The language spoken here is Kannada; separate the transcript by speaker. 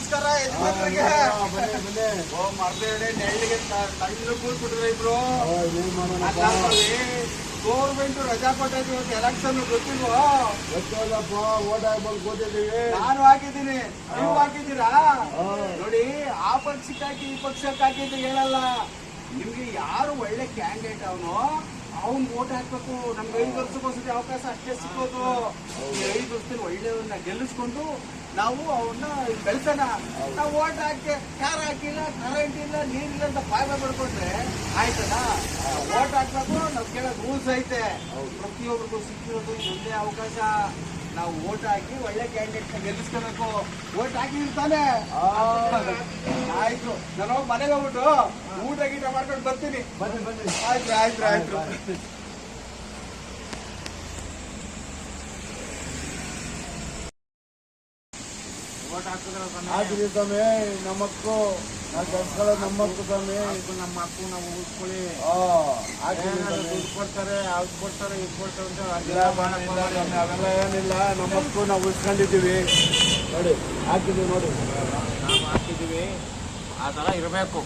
Speaker 1: ನಮಸ್ಕಾರ ಯಜಮಾನ್ರಿಗೆ ಓ ಮರ್ಬೇಡಿ ನೆಳ್ಳಿಗೆ ತಳ್ಳು ಕೂತ್ಬಿಟ್ರೆ ಇಬ್ರು. ಗೌರ್ಮೆಂಟ್ ರಜಾ ಕೊಟ್ಟೈತಿ ಇವತ್ತು ಎಲೆಕ್ಷನ್ ಗೊತ್ತಿಲ್ವೋ?
Speaker 2: ಗೊತ್ತಲ್ಲಪ್ಪ ಓಟ್ ಕೂತಿದ್ದೀವಿ
Speaker 1: ನಾನು ಹಾಕಿದ್ದೀನಿ. ನೀವು ಹಾಕಿದ್ದೀರಾ? ನೋಡಿ ಆ ಪಕ್ಷಕ್ಕೆ ಹಾಕಿ ಈ ಪಕ್ಷಕ್ಕೆ ಹಾಕಿದ್ದು ಹೇಳಲ್ಲ. ನಿಮ್ಗೆ ಯಾರು ಒಳ್ಳೆ ಕ್ಯಾಂಡಿಡೇಟ್ ಅವನು? ಅವ್ನ್ ಓಟ್ ಹಾಕ್ಬೇಕು. ನಮ್ಗೆ ಐದು ವರ್ಷಕ್ಕೊಂದ್ಸತಿ ಅವಕಾಶ ಅಷ್ಟೇ ಸಿಕ್ಕೋದು. ಐದು ವರ್ಷದಲ್ಲಿ ಒಳ್ಳೆಯವ್ರನ್ನ ಗೆಲ್ಲಿಸ್ಕೊಂಡು ನಾವು ಅವನ್ನ ಬೆಳ್ಸೋಣ. ನಾವು ಓಟ್ ಹಾಕಿ ಕಾರ್ ಹಾಕಿಲ್ಲ ಕರೆಂಟ್ ಇಲ್ಲ, ನೀರಿಲ್ಲ ಅಂತ ಫಾಯ್ದ ಪಡ್ಕೊಂಡ್ರೆ ಆಯ್ತದ ಓಟ್ ಹಾಕ್ಬೇಕು, ನಾವು ಕೇಳೋದು ರೂಲ್ಸ್ ಐತೆ. ಪ್ರತಿಯೊಬ್ಬರಿಗೂ ಸಿಕ್ಕಿರೋದು ಒಂದೇ ಅವಕಾಶ. ನಾವು ಓಟ್ ಹಾಕಿ ಒಳ್ಳೆ ಕ್ಯಾಂಡಿಡೇಟ್ ಗೆಲ್ಲಿಸ್ಕೋಬೇಕು. ಓಟ್ ಹಾಕಿರ್ತಾನೆ ನಾನು ಹೋಗಿ ಮನೆಗೆ ಹೋಗ್ಬಿಟ್ಟು ಊಟ ಗೀಟ ಮಾಡ್ಕೊಂಡು ಬರ್ತೀನಿ.
Speaker 2: ಬನ್ನಿ ಬನ್ನಿ
Speaker 1: ಆಯ್ತು ಆಯ್ತು. ಆಯ್ತು
Speaker 2: ಹಾಕಿದ್ದೀವಿ ಸ್ವಾಮಿ ನಮ್ಮಕ್ಕು ನಾವು ಕೆಲ್ಸಗಳು ನಮ್ಮಕ್ಕು ಸ್ವಾಮಿ.
Speaker 1: ನಮ್ಮ ಮಕ್ಕಳು ನಾವು
Speaker 2: ಸ್ವಾಮಿ.
Speaker 1: ದುಡ್ಡು ಕೊಡ್ತಾರೆ ಅದು ಕೊಡ್ತಾರೆ ಇದು ಕೊಡ್ತಾರೆ ಅಂತ
Speaker 2: ಅವೆಲ್ಲ ಏನಿಲ್ಲ. ನಮ್ಮಕ್ಕು ನಾವು ಉಳಿಸ್ಕೊಂಡಿದ್ದೀವಿ. ನೋಡಿ ಹಾಕಿದ್ದೀವಿ ನೋಡಿ.
Speaker 1: ನಾವು ಹಾಕಿದ್ದೀವಿ. ಆ ಥರ ಇರಬೇಕು.